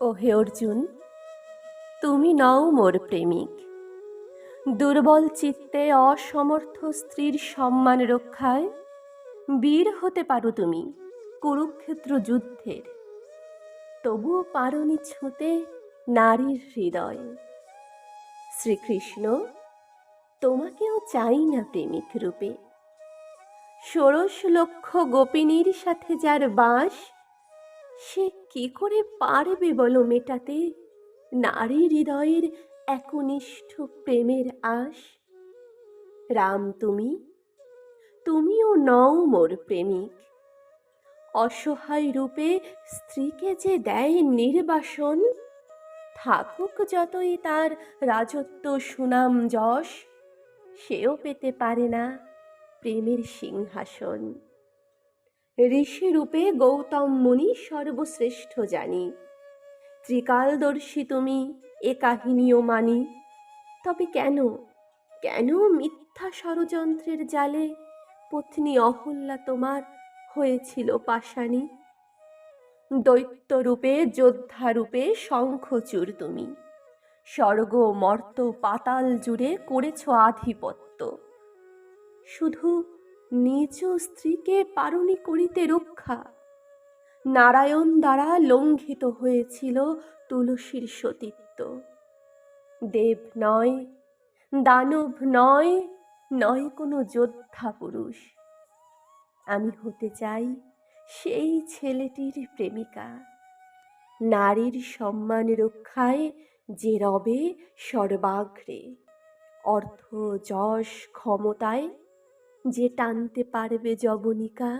ও হে অর্জুন, তুমি নও মোর প্রেমিক। দুর্বল চিত্তে অসমর্থ স্ত্রীর সম্মান রক্ষায় বীর হতে পারো তুমি কুরুক্ষেত্র যুদ্ধের। তবুও পারনি ছুঁতে নারীর হৃদয়। শ্রীকৃষ্ণ, তোমাকেও চাই না প্রেমিক রূপে। ষোড়শ লক্ষ গোপিনীর সাথে যার বাস সে কি করে পারবে বলো মেটাতে? নারী হৃদয়ের একনিষ্ঠ প্রেমের আশ। রাম তুমি, তুমিও নও মোর প্রেমিক। অসহায় রূপে স্ত্রীকে যে দেয় নির্বাসন, থাকুক যতই তার রাজত্ব সুনাম যশ, সেও পেতে পারে না প্রেমের সিংহাসন। ঋষি রূপে গৌতম মুনি সর্বশ্রেষ্ঠ জানি। ত্রিকালদর্শী তুমি, এ কাহিনীও মানি। তবে কেন কেন মিথ্যা ষড়যন্ত্রের জালে পত্নী অহল্যা তোমার হয়েছিল পাষাণী? দৈত্য রূপে যোদ্ধা রূপে শঙ্খচূর তুমি। স্বর্গ, মর্ত, পাতাল জুড়ে করেছ আধিপত্য। শুধু নিজ স্ত্রীকে পারণি করিতে রক্ষা। নারায়ণ দ্বারা লঙ্ঘিত হয়েছিল তুলসীর সতীত্ব। দেব নয়, দানব নয় নয় কোনো যোদ্ধা পুরুষ। আমি হতে চাই সেই ছেলেটির প্রেমিকা। নারীর সম্মান রক্ষায় যে রবে সর্বাগ্রে। অর্থ, যশ, ক্ষমতায় যে টানতে পারবে জবনিকা